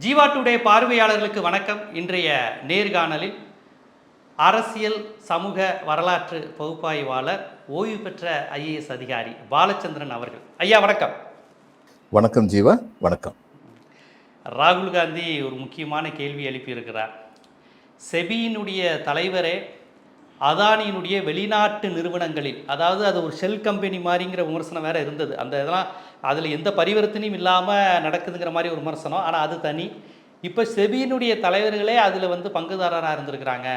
Jeeva today பார்வையாளர்களுக்கு வணக்கம். இன்றைய நேர்காணலில் அரசியல் சமூக வரலாற்று பகுப்பாய்வாளர் ஓய்வு பெற்ற ஐஏஎஸ் அதிகாரி பாலச்சந்திரன் அவர்கள். ஐயா வணக்கம். வணக்கம் ஜீவா வணக்கம். ராகுல் காந்தி ஒரு முக்கியமான கேள்வி எழுப்பியிருக்கிறார். செபியினுடைய தலைவரே அதானியினுடைய வெளிநாட்டு நிறுவனங்களில் அதாவது அது ஒரு ஷெல் கம்பெனி மாதிரிங்கிற விமர்சனம் வேற இருந்தது. அந்த இதெல்லாம் அதில் எந்த பரிவர்த்தனையும் இல்லாமல் நடக்குதுங்கிற மாதிரி ஒரு விமர்சனம். ஆனால் அது தனி. இப்போ செபியினுடைய தலைவர்களே அதில் வந்து பங்குதாரராக இருந்திருக்கிறாங்க.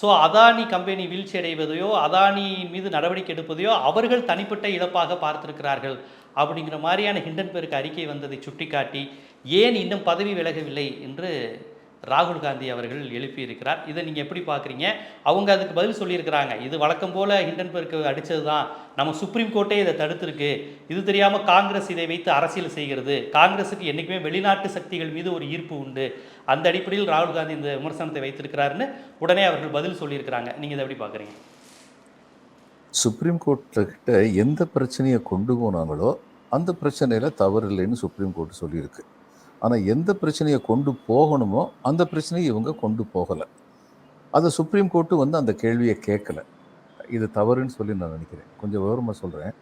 ஸோ அதானி கம்பெனி வீழ்ச்சி அடைவதையோ அதானியின் மீது நடவடிக்கை எடுப்பதையோ அவர்கள் தனிப்பட்ட இழப்பாக பார்த்திருக்கிறார்கள். அப்படிங்கிற மாதிரியான ஹிண்டன்பெருக்கு அறிக்கை வந்ததை சுட்டிக்காட்டி ஏன் இன்னும் பதவி விலகவில்லை என்று ராகுல் காந்தி அவர்கள் எழுப்பியிருக்கிறார். இதை நீங்கள் எப்படி பார்க்குறீங்க? அவங்க அதுக்கு பதில் சொல்லியிருக்கிறாங்க. இது வழக்கம் போல் ஹிண்டன்பர்க்கு அடித்தது தான் நம்ம சுப்ரீம் கோர்ட்டே இதை தடுத்திருக்கு. இது தெரியாமல் காங்கிரஸ் இதை வைத்து அரசியல் செய்கிறது. காங்கிரஸுக்கு என்றைக்குமே வெளிநாட்டு சக்திகள் மீது ஒரு ஈர்ப்பு உண்டு. அந்த அடிப்படையில் ராகுல் காந்தி இந்த விமர்சனத்தை வைத்திருக்கிறாருன்னு உடனே அவர்கள் பதில் சொல்லியிருக்கிறாங்க. நீங்கள் இதை எப்படி பார்க்குறீங்க? சுப்ரீம் கோர்ட்டுக்கிட்ட எந்த பிரச்சனையை கொண்டு போனாங்களோ அந்த பிரச்சனையில் தவறு இல்லைன்னு சுப்ரீம் கோர்ட் சொல்லியிருக்கு. ஆனால் எந்த பிரச்சனையை கொண்டு போகணுமோ அந்த பிரச்சனையை இவங்க கொண்டு போகலை. அதை சுப்ரீம் கோர்ட்டு வந்து அந்த கேள்வியை கேட்கல இது தவறுன்னு சொல்லி நான் நினைக்கிறேன். கொஞ்சம் விவரமாக சொல்கிறேன்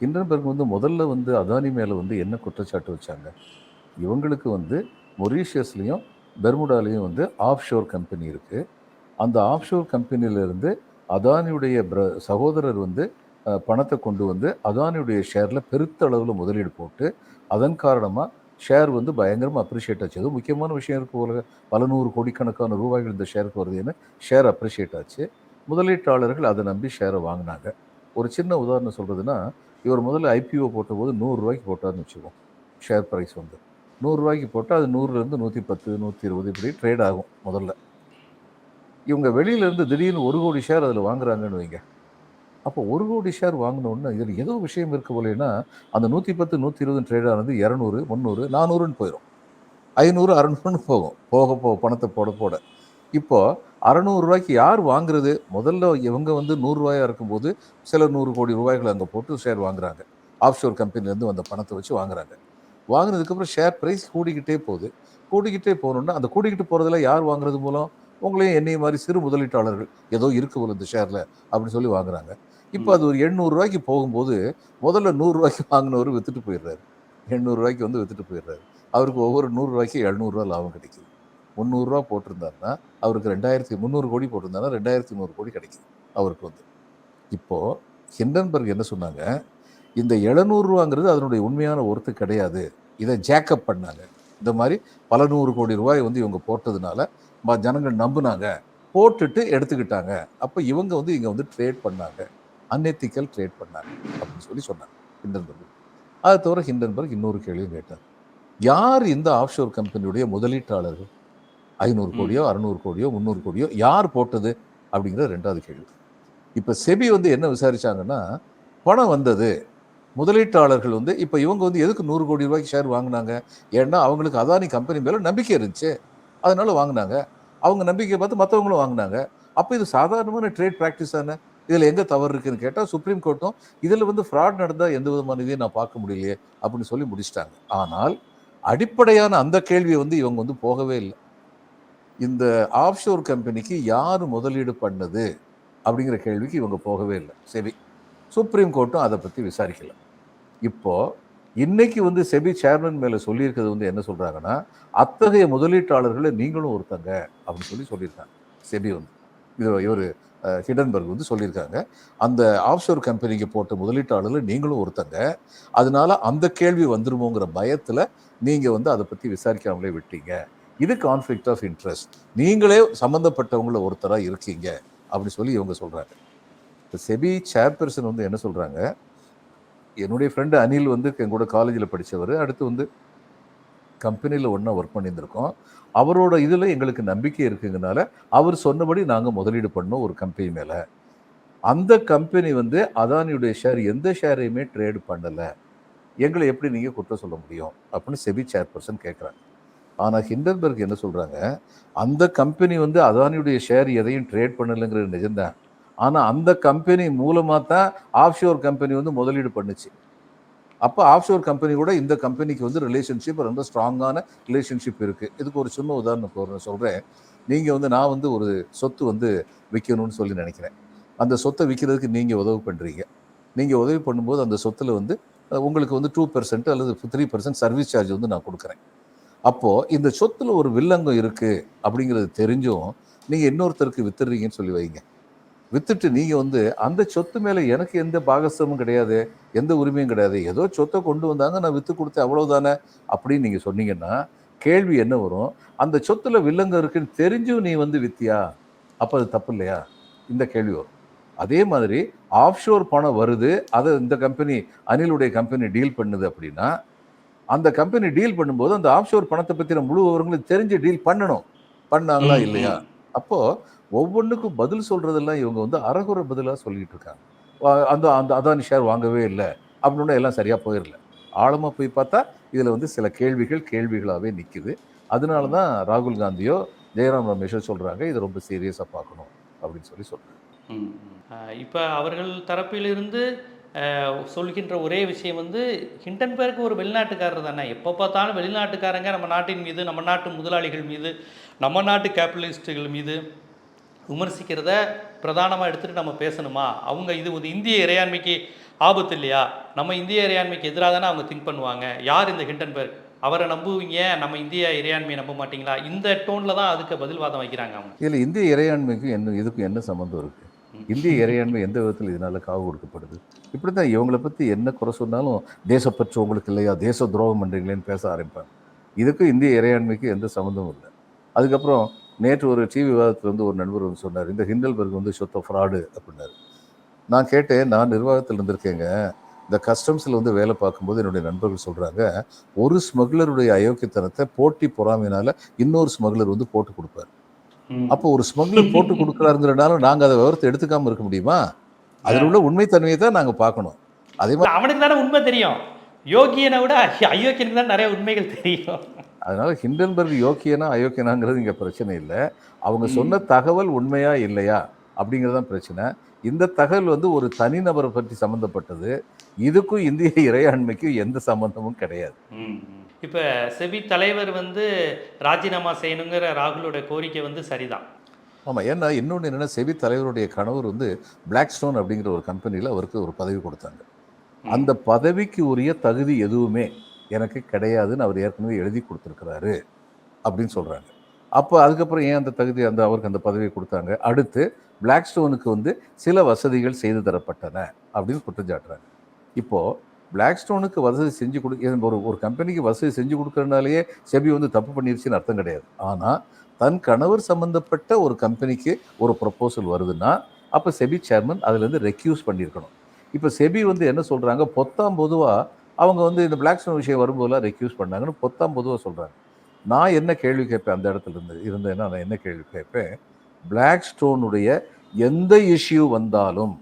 ஹிண்டன்பர்க் வந்து முதல்ல வந்து அதானி மேலே வந்து என்ன குற்றச்சாட்டு வச்சாங்க? இவங்களுக்கு வந்து மொரீஷியஸ்லேயும் பெர்முடாலேயும் வந்து ஆஃப் ஷோர் கம்பெனி இருக்குது அந்த ஆஃப் ஷோர் கம்பெனியிலேருந்து அதானியுடைய பிர சகோதரர் வந்து பணத்தை கொண்டு வந்து அதானியுடைய ஷேரில் பெருத்த அளவில் முதலீடு போட்டு அதன் காரணமாக ஷேர் வந்து பயங்கரமாக அப்ரிஷியேட் ஆச்சு. அது முக்கியமான விஷயம் இருக்கு போல பல நூறு கோடிக்கணக்கான ரூபாய்கள் இந்த ஷேருக்கு வருதுன்னு ஷேர் அப்ரிஷியேட் ஆச்சு. முதலீட்டாளர்கள் அதை நம்பி ஷேரை வாங்கினாங்க. ஒரு சின்ன உதாரணம் சொல்கிறதுனா இவர் முதல்ல ஐபிஓ போட்டபோது நூறுரூவாய்க்கு போட்டார்னு வச்சுக்கோம் ஷேர் ப்ரைஸ் வந்து. நூறுரூவாய்க்கு போட்டால் அது நூறுலேருந்து நூற்றி பத்து நூற்றி இருபது இப்படி ட்ரேட் ஆகும் முதல்ல. இவங்க வெளியிலேருந்து திடீர்னு ஒரு கோடி ஷேர் அதில் வாங்குறாங்கன்னு வைங்க. அப்போ ஒரு கோடி ஷேர் வாங்கினோன்னு இதில் ஏதோ விஷயம் இருக்க போலேன்னா அந்த நூற்றி பத்து நூற்றி இருபது ட்ரேடானது இரநூறு முந்நூறு நானூறுன்னு போயிடும் ஐநூறு அறநூறுன்னு போகும். போக போக பணத்தை போட போட. இப்போ அறநூறுரூவாய்க்கு யார் வாங்குறது? முதல்ல இவங்க வந்து நூறுரூவாயாக இருக்கும்போது சில நூறு கோடி ரூபாய்களை அங்கே போட்டு ஷேர் வாங்குறாங்க. ஆஃப்ஷோர் கம்பெனிலேருந்து வந்த பணத்தை வச்சு வாங்குறாங்க. வாங்கினதுக்கப்புறம் ஷேர் ப்ரைஸ் கூடிக்கிட்டே போகுது. கூடிக்கிட்டே போகணுன்னா அந்த கூடிக்கிட்டு போகிறதுல யார் வாங்குறது மூலம்? உங்களையும் என்னைய மாதிரி சிறு முதலீட்டாளர்கள் ஏதோ இருக்கு போல இந்த ஷேரில் அப்படின்னு சொல்லி வாங்குறாங்க. இப்போ அது ஒரு எண்ணூறுரூவாய்க்கு போகும்போது முதல்ல நூறுரூவாய்க்கு வாங்கினவர் வித்துட்டு போயிடுறாரு. எண்ணூறுரூவாய்க்கு வந்து வித்துட்டு போயிடுறாரு. அவருக்கு ஒவ்வொரு நூறுரூவாய்க்கு எழுநூறுவா லாபம் கிடைக்குது. முந்நூறுரூவா போட்டிருந்தாருன்னா அவருக்கு ரெண்டாயிரத்தி முந்நூறு கோடி போட்டிருந்தாருன்னா ரெண்டாயிரத்தி நூறு கோடி கிடைக்குது அவருக்கு வந்து. இப்போது ஹிண்டன்பர்க் என்ன சொன்னாங்க? இந்த எழுநூறுவாங்கிறது அதனுடைய உண்மையான ஒருத்து கிடையாது. இதை ஜேக்கப் பண்ணாங்க. இந்த மாதிரி பல நூறு கோடி ரூபாய் வந்து இவங்க போட்டதுனால ம- ஜனங்கள் நம்பினாங்க. போட்டுட்டு எடுத்துக்கிட்டாங்க. அப்போ இவங்க வந்து இங்கே வந்து ட்ரேட் பண்ணாங்க. அன்எத்திக்கல் ட்ரேட் பண்ணாங்க அப்படின்னு சொல்லி சொன்னாங்க ஹிண்டன்பர்க். அதை தவிர ஹிண்டன்பர்க் இன்னொரு கேள்வியும் கேட்டார். யார் இந்த ஆஃப்ஷோர் கம்பெனியுடைய முதலீட்டாளர்கள்? ஐநூறு. கோடியோ அறநூறு கோடியோ முந்நூறு கோடியோ யார் போட்டது? அப்படிங்கிற ரெண்டாவது கேள்வி. இப்போ செபி வந்து என்ன விசாரிச்சாங்கன்னா பணம் வந்தது. முதலீட்டாளர்கள் வந்து இப்போ இவங்க வந்து எதுக்கு நூறு கோடி ரூபாய்க்கு ஷேர் வாங்கினாங்க? ஏன்னா அவங்களுக்கு அதானி கம்பெனி மேலே நம்பிக்கை இருந்துச்சு. அதனால வாங்கினாங்க. அவங்க நம்பிக்கை பார்த்து மற்றவங்களும் வாங்கினாங்க. அப்போ இது சாதாரணமான ட்ரேட் ப்ராக்டிஸ் தானே? இதில் எங்கே தவறு இருக்குன்னு கேட்டால் சுப்ரீம் கோர்ட்டும் இதில் வந்து ஃப்ராட் நடந்தால் எந்த விதமான இதையும் நான் பார்க்க முடியலையே அப்படின்னு சொல்லி முடிச்சிட்டாங்க. ஆனால் அடிப்படையான அந்த கேள்வியை வந்து இவங்க வந்து போகவே இல்லை. இந்த ஆஃப்ஷோர் கம்பெனிக்கு யார் முதலீடு பண்ணது அப்படிங்கிற கேள்விக்கு இவங்க போகவே இல்லை. செபி சுப்ரீம் கோர்ட்டும் அதை பற்றி விசாரிக்கல. இப்போ இன்னைக்கு வந்து செபி சேர்மன் மேலே சொல்லியிருக்கிறது வந்து என்ன சொல்கிறாங்கன்னா அத்தகைய முதலீட்டாளர்களை நீங்களும் ஒருத்தங்க அப்படின்னு சொல்லி சொல்லியிருக்காங்க. செபி வந்து இது இவர் ஹிடன்பர்க் வந்து சொல்லியிருக்காங்க. அந்த ஆஃப்ஷோர் கம்பெனிக்கு போட்ட முதலீட்டாளர்கள் நீங்களும் ஒருத்தங்க. அதனால அந்த கேள்வி வந்துருமோங்கிற பயத்தில் நீங்கள் வந்து அதை பற்றி விசாரிக்காமலே விட்டீங்க. இது கான்ஃப்ளிக்ட் ஆஃப் இன்ட்ரெஸ்ட் நீங்களே சம்மந்தப்பட்டவங்கள ஒருத்தராக இருக்கீங்க. அப்படின்னு சொல்லி இவங்க சொல்கிறாங்க இப்போ செபி சேர்பர்சன் வந்து என்ன சொல்கிறாங்க என்னுடைய ஃப்ரெண்டு அனில் வந்து என் கூட காலேஜில் படித்தவர் அடுத்து வந்து கம்பெனியில் ஒன்றா ஒர்க் பண்ணியிருந்திருக்கோம். அவரோட இதில் எங்களுக்கு நம்பிக்கை இருக்குங்கனால அவர் சொன்னபடி நாங்கள் முதலீடு பண்ணோம் ஒரு கம்பெனி மேலே. அந்த கம்பெனி வந்து அதானியுடைய ஷேர் எந்த ஷேரையுமே ட்ரேட் பண்ணலை. எங்களை எப்படி நீங்கள் குற்றம் சொல்ல முடியும்? அப்படின்னு செபி சேர்பர்சன் கேட்குறாங்க ஆனால் ஹிண்டன்பர்க் என்ன சொல்கிறாங்க அந்த கம்பெனி வந்து அதானியுடைய ஷேர் எதையும் ட்ரேட் பண்ணலைங்கிறது நிஜம்தான். ஆனால் அந்த கம்பெனி மூலமாக தான் ஆஃப்ஷோர் கம்பெனி வந்து முதலீடு பண்ணுச்சு. அப்போ ஆஃப்ஷோர் கம்பெனி கூட இந்த கம்பெனிக்கு வந்து ரிலேஷன்ஷிப் ரொம்ப ஸ்ட்ராங்கான ரிலேஷன்ஷிப் இருக்குது இதுக்கு ஒரு சின்ன உதாரணம் ஒரு சொல்கிறேன் நீங்கள் வந்து நான் வந்து ஒரு சொத்து வந்து விற்கணும்னு சொல்லி நினைக்கிறேன். அந்த சொத்தை விற்கிறதுக்கு நீங்கள் உதவி பண்ணுறீங்க நீங்கள் உதவி பண்ணும்போது அந்த சொத்தில் வந்து உங்களுக்கு வந்து டூ பெர்சன்ட் அல்லது த்ரீ பர்சன்ட் சர்வீஸ் சார்ஜ் வந்து நான் கொடுக்குறேன். அப்போது இந்த சொத்தில் ஒரு வில்லங்கம் இருக்குது அப்படிங்கிறது தெரிஞ்சும் நீங்கள் இன்னொருத்தருக்கு வித்துடுறீங்கன்னு சொல்லி வைங்க. வித்துட்டு நீங்கள் வந்து அந்த சொத்து மேலே எனக்கு எந்த பாகஸ்தமும் கிடையாது எந்த உரிமையும் கிடையாது. ஏதோ சொத்தை கொண்டு வந்தாங்க நான் விற்று கொடுத்தேன் அவ்வளவுதானே? அப்படின்னு நீங்கள் சொன்னீங்கன்னா கேள்வி என்ன வரும்? அந்த சொத்துல வில்லங்கம் இருக்குன்னு தெரிஞ்சும் நீ வந்து வித்தியா? அப்போ அது தப்பு இல்லையா? இந்த கேள்வி வரும். அதே மாதிரி ஆஃப்ஷோர் பணம் வருது அதை இந்த கம்பெனி அனிலுடைய கம்பெனி டீல் பண்ணுது அப்படின்னா அந்த கம்பெனி டீல் பண்ணும்போது அந்த ஆஃப்ஷோர் பணத்தை பற்றின முழு விவரங்களும் தெரிஞ்சு டீல் பண்ணணும். பண்ணாங்களா இல்லையா? ம். ஒவ்வொன்றுக்கும் பதில் சொல்கிறதெல்லாம் இவங்க வந்து அறகுறை பதிலாக சொல்லிட்டு இருக்காங்க. அந்த அந்த அதானி ஷேர் வாங்கவே இல்லை. அப்படின்னு எல்லாம் சரியாக போயிடல ஆழமாக போய் பார்த்தா இதில் வந்து சில கேள்விகள் கேள்விகளாகவே நிற்கிது அதனால தான் ராகுல் காந்தியோ ஜெயராம் ரமேஷோ சொல்கிறாங்க இதை ரொம்ப சீரியஸாக பார்க்கணும் அப்படின்னு சொல்லி சொல்கிறாங்க இப்போ அவர்கள் தரப்பிலிருந்து சொல்கின்ற ஒரே விஷயம் வந்து ஹிண்டன்பர்க் ஒரு வெளிநாட்டுக்காரர் தானே. எப்போ பார்த்தாலும் வெளிநாட்டுக்காரங்க நம்ம நாட்டின் மீது நம்ம நாட்டு முதலாளிகள் மீது நம்ம நாட்டு கேபிட்டலிஸ்ட்டுகள் மீது விமர்சிக்கிறத பிரதானமாக எடுத்துகிட்டு நம்ம பேசணுமா? அவங்க இது ஒரு இந்திய இறையாண்மைக்கு ஆபத்து இல்லையா? நம்ம இந்திய இறையாண்மைக்கு எதிராக தானே அவங்க திங்க் பண்ணுவாங்க. யார் இந்த ஹிண்டன்பர்க்? அவரை நம்புவீங்க நம்ம இந்திய இறையாண்மையை நம்ப மாட்டீங்களா? இந்த டோனில் தான் அதுக்கு பதில் வாதம் வைக்கிறாங்க அவங்க. இதுல இந்திய இறையாண்மைக்கும் என்ன இதுக்கும் என்ன சம்மந்தம் இருக்கு? இந்திய இறையாண்மை எந்த விதத்தில் இதனால காவு கொடுக்கப்படுது? இப்படி தான் இவங்களை பற்றி என்ன குறை சொன்னாலும் தேசப்பற்று உங்களுக்கு இல்லையா? தேச துரோகம் பண்ணுறீங்களேன்னு பேச ஆரம்பிப்பாங்க. இதுக்கும் இந்திய இறையாண்மைக்கு எந்த சம்மந்தமும் இல்லை. அதுக்கப்புறம் நேற்று ஒரு டிவி விவாதத்தில் வந்து ஒரு நண்பர் வந்து சொன்னார் இந்த ஹிண்டல்பர்க் வந்து சொத்த ஃப்ராடு அப்படின்னாரு. நான் கேட்டேன் நான் நிர்வாகத்தில் இருந்திருக்கேங்க. இந்த கஸ்டம்ஸில் வந்து வேலை பார்க்கும்போது என்னுடைய நண்பர்கள் சொல்கிறாங்க ஒரு ஸ்மக்லருடைய அயோக்கியத்தனத்தை போட்டி பொறாமையினால இன்னொரு ஸ்மக்லர் வந்து போட்டு கொடுப்பார். அப்போ ஒரு ஸ்மக்லர் போட்டு கொடுக்குறாருங்கிறனால நாங்கள் அதை விவரத்தை எடுத்துக்காம இருக்க முடியுமா? அதில் உள்ள உண்மைத்தன்மையை தான் நாங்கள் பார்க்கணும். அதே மாதிரி அவனுக்கு தானே உண்மை தெரியும். யோகியனை விட அயோக்கியனுக்கு தான் நிறைய உண்மைகள் தெரியும். அதனால ஹிண்டன்பர்க் யோக்கியனா அயோக்கியனாங்கிறது இங்கே பிரச்சனை இல்லை. அவங்க. சொன்ன தகவல் உண்மையா இல்லையா? அப்படிங்கிறது தான் பிரச்சனை. இந்த தகவல் வந்து ஒரு தனிநபரை பற்றி சம்மந்தப்பட்டது இதுக்கும் இந்திய இறையாண்மைக்கும் எந்த சம்பந்தமும் கிடையாது. இப்போ செபி தலைவர் வந்து ராஜினாமா செய்யணுங்கிற ராகுலோட கோரிக்கை வந்து சரிதான். ஆமாம் ஏன்னா இன்னொன்று என்னென்னா செபி தலைவருடைய கணவர் வந்து பிளாக் ஸ்டோன் அப்படிங்கிற ஒரு கம்பெனியில் அவருக்கு ஒரு பதவி கொடுத்தாங்க. அந்த பதவிக்கு உரிய தகுதி எதுவுமே எனக்கு கிடையாதுன்னு அவர் ஏற்கனவே எழுதி கொடுத்துருக்கிறாரு அப்படின்னு சொல்கிறாங்க அப்போ அதுக்கப்புறம் ஏன் அந்த தகுதி அந்த அவருக்கு அந்த பதவியை கொடுத்தாங்க? அடுத்து பிளாக் ஸ்டோனுக்கு வந்து சில வசதிகள் செய்து தரப்பட்டன அப்படின்னு குற்றஞ்சாட்டுறாங்க. இப்போது பிளாக் ஸ்டோனுக்கு வசதி செஞ்சு கொடு ஒரு ஒரு கம்பெனிக்கு வசதி செஞ்சு கொடுக்கறதுனாலேயே செபி வந்து தப்பு பண்ணிருச்சுன்னு அர்த்தம் கிடையாது. ஆனால் தன் கணவர் சம்மந்தப்பட்ட ஒரு கம்பெனிக்கு ஒரு ப்ரப்போசல் வருதுன்னா அப்போ செபி சேர்மன் அதுலேருந்து ரெக்யூஸ் பண்ணியிருக்கணும். இப்போ செபி வந்து என்ன சொல்கிறாங்க பொத்தாம் பொதுவாக அவங்க வந்து இந்த பிளாக் ஸ்டோன் விஷயம் வரும்போதெல்லாம் ரெக்யூஸ் பண்ணாங்கன்னு பொத்தாம் பொதுவாக சொல்கிறாங்க நான் என்ன கேள்வி கேட்பேன் அந்த இடத்துல இருந்து இருந்தேன்னா நான் என்ன கேள்வி கேட்பேன்? பிளாக் ஸ்டோனுடைய எந்த இஷ்யூ வந்தாலும்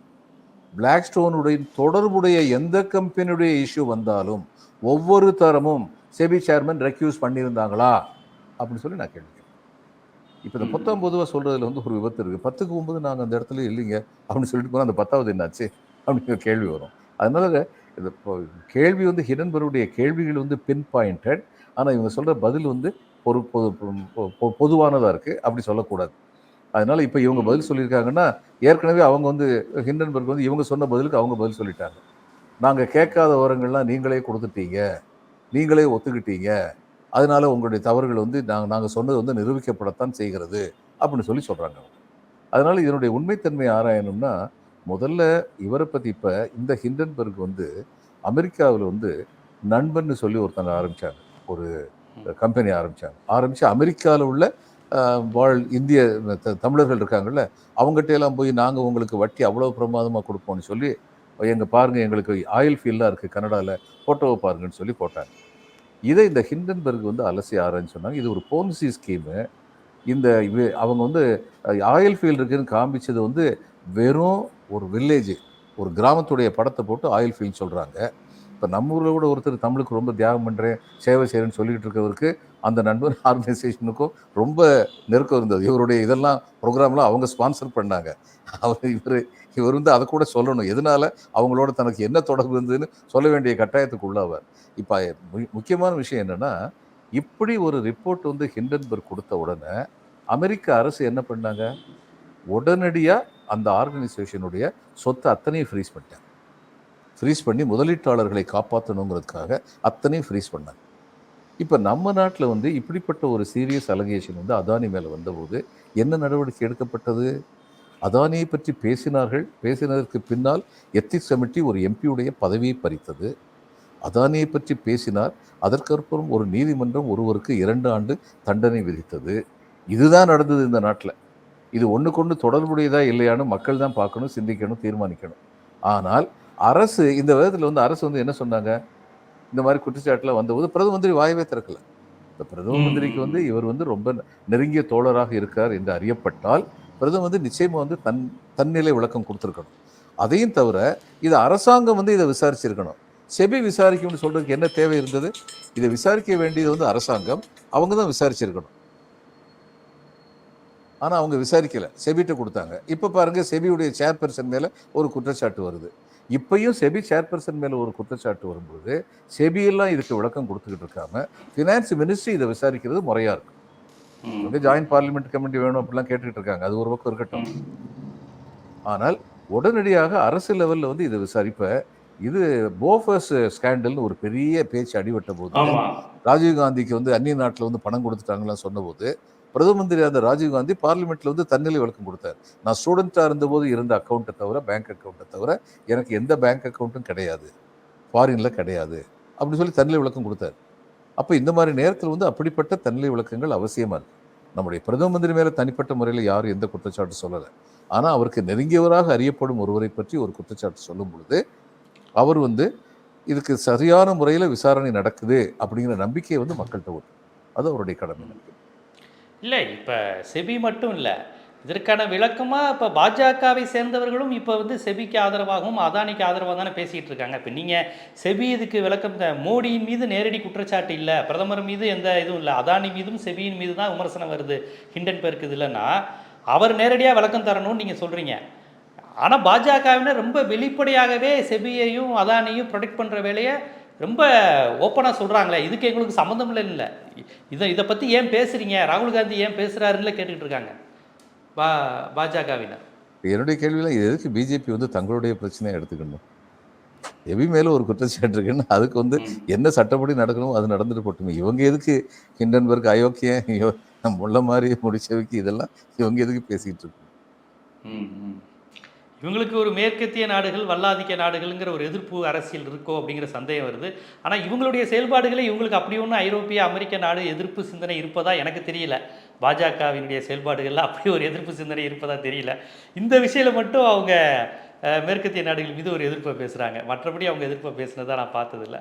பிளாக் ஸ்டோனுடைய தொடர்புடைய எந்த கம்பெனியுடைய இஷ்யூ வந்தாலும் ஒவ்வொரு தரமும் செபி சேர்மன் ரெக்யூஸ் பண்ணியிருந்தாங்களா? அப்படின்னு சொல்லி நான் கேள்வி இப்போ இந்த. பத்தாம் பொதுவாக சொல்கிறதுல வந்து ஒரு விபத்து இருக்குது பத்துக்கு ஒன்பது நாங்கள் அந்த இடத்துல இல்லைங்க அப்படின்னு சொல்லிட்டு போனால் அந்த பத்தாவது என்னாச்சு? அப்படிங்கிற கேள்வி வரும். அதனால இது இப்போ கேள்வி வந்து ஹிடன்பருடைய கேள்விகள் வந்து பின் பாயிண்டட் ஆனால் இவங்க சொல்கிற பதில் வந்து பொரு பொது பொ- பொதுவானதாக இருக்குது அப்படி சொல்லக்கூடாது. அதனால் இப்போ இவங்க பதில் சொல்லியிருக்காங்கன்னா ஏற்கனவே அவங்க வந்து ஹிண்டன்பர்க் வந்து இவங்க சொன்ன பதிலுக்கு அவங்க பதில் சொல்லிட்டாங்க. நாங்கள் கேட்காத விவரங்கள்லாம் நீங்களே கொடுத்துட்டீங்க. நீங்களே ஒத்துக்கிட்டீங்க. அதனால உங்களுடைய தவறுகள் வந்து நாங்கள் நாங்கள் சொன்னது வந்து நிரூபிக்கப்படத்தான் செய்கிறது. அப்படின்னு சொல்லி சொல்கிறாங்க அதனால் இதனுடைய உண்மைத்தன்மை ஆராயணும்னா முதல்ல இவரை பற்றி இப்போ இந்த ஹிண்டன்பர்க் வந்து அமெரிக்காவில் வந்து நண்பன்னு சொல்லி ஒருத்தங்க ஆரம்பிச்சாங்க. ஒரு கம்பெனி ஆரம்பிச்சாங்க. ஆரம்பித்து அமெரிக்காவில் உள்ள வாழ் இந்திய த- தமிழர்கள் இருக்காங்கல்ல அவங்ககிட்ட எல்லாம் போய் நாங்கள் உங்களுக்கு வட்டி அவ்வளோ பிரமாதமாக கொடுப்போம்னு சொல்லி எங்க பாருங்க எங்களுக்கு ஆயில் ஃபீல்டாக இருக்குது கனடாவில் ஃபோட்டோவை பாருங்கன்னு சொல்லி போட்டாங்க. இதை இந்த ஹிண்டன்பர்க் வந்து அலசி ஆராய்ஞ்சு சொன்னாங்க. இது ஒரு போன்சி ஸ்கீமு. இந்த அவங்க வந்து ஆயில் ஃபீல்டு இருக்குன்னு காமிச்சது வந்து வெறும் ஒரு வில்லேஜ் ஒரு கிராமத்துடைய படத்தை போட்டு ஆயில் ஃபீல்ட் சொல்கிறாங்க இப்போ நம்ம ஊரில் கூட ஒருத்தர் தமிழுக்கு ரொம்ப தியாகம் பண்ணுறேன் சேவை செய்கிறேன்னு சொல்லிக்கிட்டு இருக்கவருக்கு அந்த நண்பர் ஆர்கனைசேஷனுக்கும் ரொம்ப நெருக்கம் இருந்தது. இவருடைய இதெல்லாம் ப்ரோக்ராம்லாம் அவங்க ஸ்பான்சர் பண்ணாங்க. அவர் இவர் இவர் வந்து அதை கூட சொல்லணும். எதனால? அவங்களோட தனக்கு என்ன தொடர்பு இருந்ததுன்னு சொல்ல வேண்டிய கட்டாயத்துக்கு உள்ளாவார். இப்போ முக்கியமான விஷயம் என்னன்னா இப்படி ஒரு ரிப்போர்ட் வந்து ஹிண்டன்பர்க் கொடுத்த உடனே அமெரிக்க அரசு என்ன பண்ணாங்க? உடனடியாக அந்த ஆர்கனைசேஷனுடைய சொத்தை அத்தனையும் ஃப்ரீஸ் பண்ணிட்டேன் ஃப்ரீஸ் பண்ணி முதலீட்டாளர்களை காப்பாற்றணுங்கிறதுக்காக அத்தனையும் ஃப்ரீஸ் பண்ணாங்க. இப்போ நம்ம நாட்டில் வந்து இப்படிப்பட்ட ஒரு சீரியஸ் அலகேஷன் வந்து அதானி மேலே வந்தபோது என்ன நடவடிக்கை எடுக்கப்பட்டது? அதானியை பற்றி பேசினார்கள். பேசினதற்கு பின்னால் எத்திக்ஸ் கமிட்டி ஒரு எம்பியுடைய பதவியை பறித்தது. அதானியை பற்றி பேசினார். அதற்கப்புறம் ஒரு நீதிமன்றம் ஒருவருக்கு இரண்டு ஆண்டு தண்டனை விதித்தது. இதுதான் நடந்தது இந்த நாட்டில். இது ஒன்றுக்கொன்று தொடர்புடையதா இல்லையான்னு மக்கள் தான் பார்க்கணும் சிந்திக்கணும் தீர்மானிக்கணும். ஆனால் அரசு இந்த விதத்தில் வந்து அரசு வந்து என்ன சொன்னாங்க? இந்த மாதிரி குற்றச்சாட்டுல வந்தபோது பிரதம மந்திரி வாயவே திறக்கல. இந்த பிரதம. மந்திரிக்கு வந்து இவர் வந்து ரொம்ப நெருங்கிய தோழராக இருக்கார் என்று அறியப்பட்டால் பிரதமர் வந்து நிச்சயமா வந்து தன் தன்னிலை விளக்கம் கொடுத்துருக்கணும். அதையும் தவிர இது அரசாங்கம் வந்து இதை விசாரிச்சிருக்கணும். செபி விசாரிக்கும்னு சொல்றதுக்கு என்ன தேவை இருந்தது? இதை விசாரிக்க வேண்டியது வந்து அரசாங்கம். அவங்க தான் விசாரிச்சிருக்கணும். ஆனா அவங்க விசாரிக்கல. செபிட்ட கொடுத்தாங்க. இப்ப பாருங்க செபியுடைய சேர்பர்சன் மேல ஒரு குற்றச்சாட்டு வருது. இப்பயும் செபி சேர்பர்சன் மேல ஒரு குற்றச்சாட்டு வரும்போது செபியெல்லாம் இதுக்கு விளக்கம் கொடுத்துக்கிட்டு இருக்காம ஃபினான்ஸ் மினிஸ்ட்ரி இதை விசாரிக்கிறது முறையா இருக்கும். வந்து ஜாயின்ட் பார்லிமெண்ட் கமிட்டி வேணும் அப்படிலாம் கேட்டுக்கிட்டு இருக்காங்க. அது ஒரு பக்கம் இருக்கட்டும். ஆனால் உடனடியாக அரசு லெவல்ல வந்து இதை விசாரிப்ப இது போஃபர்ஸ் ஸ்கேண்டல்னு ஒரு பெரிய பேச்சு அடிபட்ட போது ராஜீவ்காந்திக்கு வந்து அந்நிய நாட்டில் வந்து பணம் கொடுத்துட்டாங்களாம் சொன்னபோது பிரதம மந்திரி இருந்த ராஜீவ்காந்தி பார்லிமெண்ட்டில் வந்து தன்னிலை விளக்கம் கொடுத்தார். நான் ஸ்டூடெண்ட்டாக இருந்தபோது இருந்த அக்கௌண்ட்டை தவிர பேங்க் அக்கௌண்ட்டை தவிர எனக்கு எந்த பேங்க் அக்கௌண்ட்டும் கிடையாது. ஃபாரினில் கிடையாது. அப்படின்னு சொல்லி தன்னிலை விளக்கம் கொடுத்தார். அப்போ இந்த மாதிரி நேரத்தில் வந்து அப்படிப்பட்ட தன்னிலை விளக்கங்கள் அவசியமாக இருக்குது நம்முடைய பிரதம மந்திரி மேலே தனிப்பட்ட முறையில் யாரும் எந்த குற்றச்சாட்டு சொல்லலை. ஆனால் அவருக்கு நெருங்கியவராக அறியப்படும் ஒருவரை பற்றி ஒரு குற்றச்சாட்டு சொல்லும் பொழுது அவர் வந்து இதுக்கு சரியான முறையில் விசாரணை நடக்குது அப்படிங்கிற நம்பிக்கையை வந்து மக்கள்கிட்ட ஓட்டு அது அவருடைய கடமை. நம்பிக்கை இல்லை இப்போ செபி மட்டும் இல்லை. இதற்கான விளக்கமாக இப்போ பாஜகவை சேர்ந்தவர்களும் இப்போ வந்து செபிக்கு ஆதரவாகவும் அதானிக்கு ஆதரவாக தானே பேசிக்கிட்டு இருக்காங்க. இப்போ நீங்கள் செபி இதுக்கு விளக்கம் மோடியின் மீது நேரடி குற்றச்சாட்டு இல்லை. பிரதமர் மீது எந்த இதுவும் இல்லை. அதானி மீதும் செபியின் மீது தான் விமர்சனம் வருது. ஹிண்டன்பெர்க் இல்லைன்னா அவர் நேரடியாக விளக்கம் தரணும்னு நீங்கள் சொல்கிறீங்க ஆனால் பாஜகவினர் ரொம்ப வெளிப்படையாகவே செபியையும் அதானியும் ப்ரொடெக்ட் பண்ணுற வேலையை ரொம்ப ஓப்பனாக சொல்கிறாங்களே இதுக்கு எங்களுக்கு சம்மந்தம் இல்லை இதை இதை பற்றி ஏன் பேசுகிறீங்க ராகுல் காந்தி ஏன் பேசுகிறாருன்னு கேட்டுக்கிட்டு இருக்காங்க. பா பாஜகவினர். என்னுடைய கேள்வியில் இது எதுக்கு பிஜேபி வந்து தங்களுடைய பிரச்சனையை எடுத்துக்கணும்? எவி மேல ஒரு குற்றச்சாட்டு இருக்குன்னு அதுக்கு வந்து. என்ன சட்டப்படி நடக்கணும் அது நடந்துட்டு போட்டுமே. இவங்க எதுக்கு ஹிண்டன்பர்க் அயோக்கியம் முள்ள மாதிரி முடிச்சவைக்கு இதெல்லாம் இவங்க எதுக்கு பேசிக்கிட்டு இருக்கு. இவங்களுக்கு ஒரு மேற்கத்திய நாடுகள் வல்லாதிக்க நாடுகள்ங்கிற ஒரு எதிர்ப்பு அரசியல் இருக்கோ அப்படிங்கிற சந்தேகம் வருது. ஆனால் இவங்களுடைய செயல்பாடுகளே இவங்களுக்கு அப்படி ஒன்றும் ஐரோப்பிய அமெரிக்க நாடு எதிர்ப்பு சிந்தனை இருப்பதா எனக்கு தெரியல. பாஜகவினுடைய செயல்பாடுகளில் அப்படி ஒரு எதிர்ப்பு சிந்தனை இருப்பதா தெரியல. இந்த விஷயத்தில் மட்டும் அவங்க மேற்கத்திய நாடுகள் மீது ஒரு எதிர்ப்பை பேசுகிறாங்க மற்றபடி அவங்க எதிர்ப்பை பேசுனதா நான் பார்த்ததில்ல.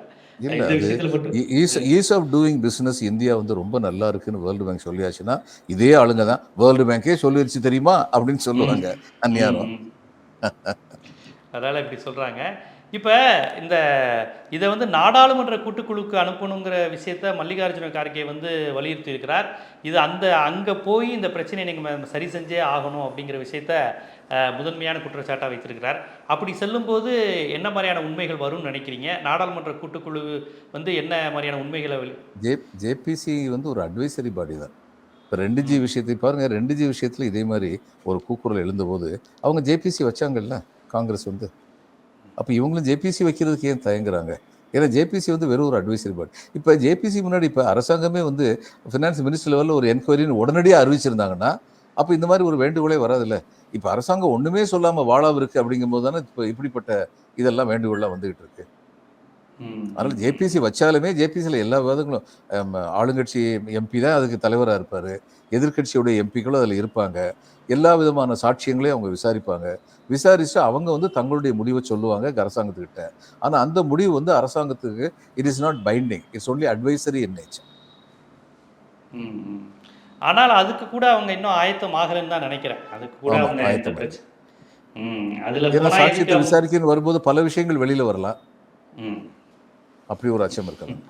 Ease of doing business India வந்து ரொம்ப நல்லா இருக்குன்னு வேர்ல்டு பேங்க் சொல்லியாச்சுன்னா இதே ஆளுங்க தான். வேர்ல்டு பேங்கே சொல்லிருச்சு தெரியுமா? அப்படின்னு சொல்லுவாங்க. அந்நியாரம். அதனால் இப்படி சொல்கிறாங்க இப்போ இந்த இதை வந்து நாடாளுமன்ற கூட்டுக்குழுக்கு அனுப்பணுங்கிற விஷயத்த மல்லிகார்ஜுன கார்கே வந்து வலியுறுத்தி இருக்கிறார் இது அந்த அங்கே போய் இந்த பிரச்சனையை நீங்கள் சரி செஞ்சே ஆகணும் அப்படிங்கிற விஷயத்த முதன்மையான குற்றச்சாட்டாக வைத்திருக்கிறார். அப்படி செல்லும்போது என்ன மாதிரியான உண்மைகள் வரும்னு நினைக்கிறீங்க? நாடாளுமன்ற கூட்டுக்குழு வந்து என்ன மாதிரியான உண்மைகளை ஜே ஜேபிசி வந்து ஒரு அட்வைசரி பாடி தான். இப்போ ரெண்டு ஜி விஷயத்தை பாருங்க. ரெண்டு ஜி விஷயத்தில் இதே மாதிரி ஒரு கூக்குரல் எழுந்தபோது அவங்க ஜேபிசி வச்சாங்கல்ல காங்கிரஸ் வந்து. அப்போ இவங்களும் ஜேபிசி வைக்கிறதுக்கு ஏன் தயங்குறாங்க? ஏன்னா ஜேபிசி வந்து வெறும் ஒரு அட்வைசரி பாடி இப்போ ஜேபிசி முன்னாடி இப்போ அரசாங்கமே வந்து ஃபினான்ஸ் மினிஸ்டர் லெவலில் ஒரு என்கொயரின்னு உடனடியாக அறிவிச்சிருந்தாங்கன்னா அப்போ இந்த மாதிரி ஒரு வேண்டுகோளே வராதுல்ல. இப்போ அரசாங்கம் ஒன்றுமே சொல்லாமல் வாழாம இருக்கு அப்படிங்கும்போது தானே இப்போ இப்படிப்பட்ட இதெல்லாம் வேண்டுகோளாக வந்துகிட்டு இருக்கு. ம், அதனால் ஜேபிசி வச்சாலுமே ஜேபிசியில் எல்லா விவாதங்களும் ஹம், ஆளுங்கட்சி எம்பி தான் அதுக்கு தலைவராக இருப்பார். எதிர்க்கட்சியுடைய எம்பிக்களும் அதில் இருப்பாங்க. எல்லா விதமான சாட்சியங்களையும் அவங்க விசாரிப்பாங்க. விசாரிச்சு அவங்க வந்து தங்களுடைய முடிவை சொல்லுவாங்க அரசாங்கத்துக்கிட்ட. ஆனால் அந்த முடிவு வந்து அரசாங்கத்துக்கு it is not binding it's only advisory in nature. ஆனால் அதுக்கு கூட அவங்க இன்னும் ஆயத்தம் ஆகலைன்னு தான் நினைக்கிறேன். அதுக்கு கூட அவங்க ஆயத்தம் அதில் சாட்சியத்தை விசாரிக்கன்னு வரும்போது பல விஷயங்கள் வெளியில் வரலாம். ம். அப்படி ஒரு அச்சம் இருக்கலாம்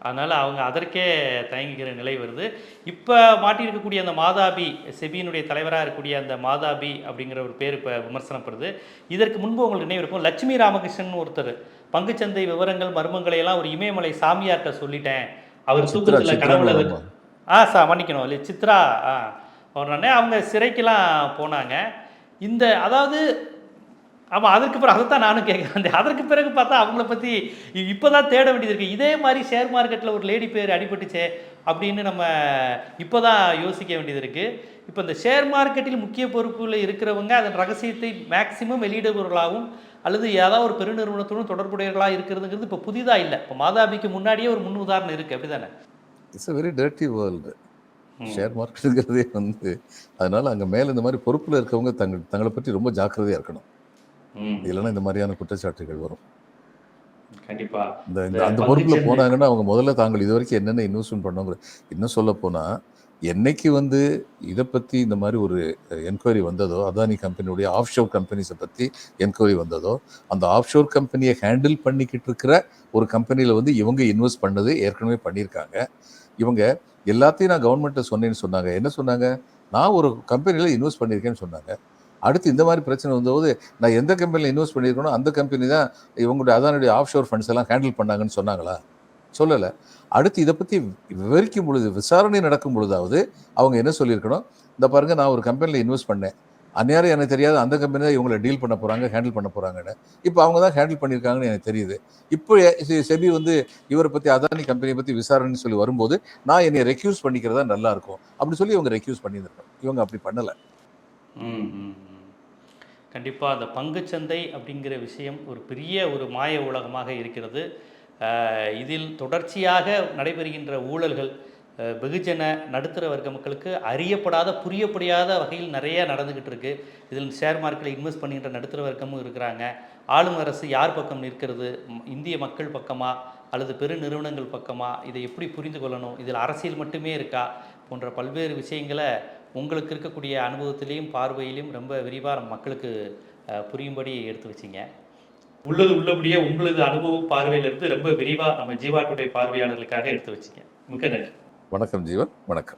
அதனால் அவங்க அதற்கே தயங்குகிற நிலை வருது. இப்போ மாட்டியிருக்கக்கூடிய அந்த மாதாபி செபியினுடைய தலைவராக இருக்கக்கூடிய அந்த மாதாபி அப்படிங்கிற ஒரு பேர் இப்போ விமர்சனப்படுது. இதற்கு முன்பு உங்களுக்கு நினைவு இருக்கும் லட்சுமி ராமகிருஷ்ணன் ஒருத்தர். பங்குச்சந்தை விவரங்கள் மர்மங்களை எல்லாம் ஒரு இமயமலை சாமியார்கிட்ட சொல்லிட்டேன். அவர் தூக்கத்தில். இருக்கு ஆ சா மன்னிக்கணும். இல்லை சித்ரா ஆ. உடனே அவங்க சிறைக்கெல்லாம் போனாங்க. இந்த அதாவது ஆமாம் அதற்கு பிறகு அதைத்தான் நானும் கேட்குறேன். அதற்கு பிறகு பார்த்தா அவங்கள பற்றி இப்போ தான் தேட வேண்டியது இருக்குது இதே மாதிரி ஷேர் மார்க்கெட்டில் ஒரு லேடி பேர் அடிபட்டுச்சே அப்படின்னு நம்ம இப்போ தான் யோசிக்க வேண்டியது இருக்குது இப்போ இந்த ஷேர் மார்க்கெட்டில் முக்கிய பொறுப்பில் இருக்கிறவங்க அதன் ரகசியத்தை மேக்சிமம் வெளியிடுபவர்களாகவும் அல்லது ஏதாவது ஒரு பெருநிறுவனத்துடன் தொடர்புடையவர்களாக இருக்கிறதுங்கிறது இப்போ புதிதாக இல்லை. இப்போ மாதாபிக்கு முன்னாடியே ஒரு முன் உதாரணம் இருக்குது அப்படி தானே it's a very dirty world share மார்க்கெட்டுங்கிறதே வந்து அதனால அங்கே மேலே இந்த மாதிரி பொறுப்பில் இருக்கவங்க தங்கள் தங்களை பற்றி ரொம்ப ஜாக்கிரதையாக இருக்கணும். இல்லைன்னா இந்த மாதிரியான குற்றச்சாட்டுகள் வரும். கண்டிப்பாக இந்த அந்த பொறுப்பில் போனாங்கன்னா அவங்க முதல்ல தாங்கள் இது வரைக்கும் என்னென்ன இன்வெஸ்ட்மெண்ட் பண்ணவங்க இன்னும் சொல்ல போனால் என்னைக்கு வந்து இதை பற்றி இந்த மாதிரி ஒரு என்கொயரி வந்ததோ அதானி கம்பெனியுடைய ஆஃப் ஷோர் கம்பெனிஸை பற்றி என்கொயரி வந்ததோ அந்த ஆஃப் ஷோர் கம்பெனியை ஹேண்டில் பண்ணிக்கிட்டு இருக்கிற ஒரு கம்பெனியில் வந்து இவங்க இன்வெஸ்ட் பண்ணது ஏற்கனவே பண்ணியிருக்காங்க. இவங்க எல்லாத்தையும் நான் கவர்மெண்ட்டை சொன்னேன்னு சொன்னாங்க. என்ன சொன்னாங்க? நான் ஒரு கம்பெனியில் இன்வெஸ்ட் பண்ணியிருக்கேன்னு சொன்னாங்க. அடுத்து இந்த மாதிரி பிரச்சனை வந்தபோது நான் எந்த கம்பெனியில் இன்வெஸ்ட் பண்ணியிருக்கணும் அந்த கம்பெனி தான் இவங்களுடைய அதானுடைய ஆஃப் ஷோர் ஃபண்ட்ஸ் எல்லாம் ஹேண்டில் பண்ணாங்கன்னு சொன்னாங்களா? சொல்லலை. அடுத்து இதை பற்றி விவரிக்கும் பொழுது விசாரணை நடக்கும் பொழுதாவது அவங்க என்ன சொல்லியிருக்கணும்? இந்த பாருங்க நான் ஒரு கம்பெனியில் இன்வெஸ்ட் பண்ணேன். அந்நேரம் எனக்கு தெரியாது அந்த கம்பெனி தான் இவங்களை டீல் பண்ண போகிறாங்க ஹேண்டில் பண்ண போகிறாங்கன்னு இப்போ அவங்க தான் ஹேண்டில் பண்ணியிருக்காங்கன்னு எனக்கு தெரியுது. இப்போ செபி வந்து இவரை பற்றி அதானி கம்பெனியை பற்றி விசாரணைன்னு சொல்லி வரும்போது நான் என்னை ரெக்யூஸ் பண்ணிக்கிறதா நல்லா இருக்கும். அப்படி சொல்லி இவங்க ரெக்யூஸ் பண்ணியிருக்கணும் இவங்க அப்படி பண்ணலை. கண்டிப்பாக அந்த பங்குச்சந்தை அப்படிங்கிற விஷயம் ஒரு பெரிய ஒரு மாய உலகமாக இருக்கிறது. இதில் தொடர்ச்சியாக நடைபெறுகின்ற ஊழல்கள் வெகுஜன நடுத்தர வர்க்க மக்களுக்கு அறியப்படாத புரியப்படியாத வகையில் நிறைய நடந்துக்கிட்டு இருக்கு. இதில் ஷேர் மார்க்கெட்டில் இன்வெஸ்ட் பண்ணுகின்ற நடுத்தர வர்க்கமும் இருக்கிறாங்க. ஆளும் அரசு யார் பக்கம் நிற்கிறது? இந்திய மக்கள் பக்கமா? அல்லது பெரு நிறுவனங்கள் பக்கமா? இதை எப்படி புரிந்து கொள்ளணும்? இதில் அரசியல் மட்டுமே இருக்கா? போன்ற பல்வேறு விஷயங்களை உங்களுக்கு இருக்கக்கூடிய அனுபவத்திலையும் பார்வையிலையும் ரொம்ப விரிவாக நம்ம மக்களுக்கு அஹ், புரியும்படி எடுத்து வச்சிங்க. உள்ளது உள்ளபடியே உங்களது அனுபவ பார்வையிலிருந்து ரொம்ப விரிவாக நம்ம ஜீவாட்டுடைய பார்வையாளர்களுக்காக எடுத்து வச்சிங்க. மிக்க நன்றி. வணக்கம் ஜீவன் வணக்கம்.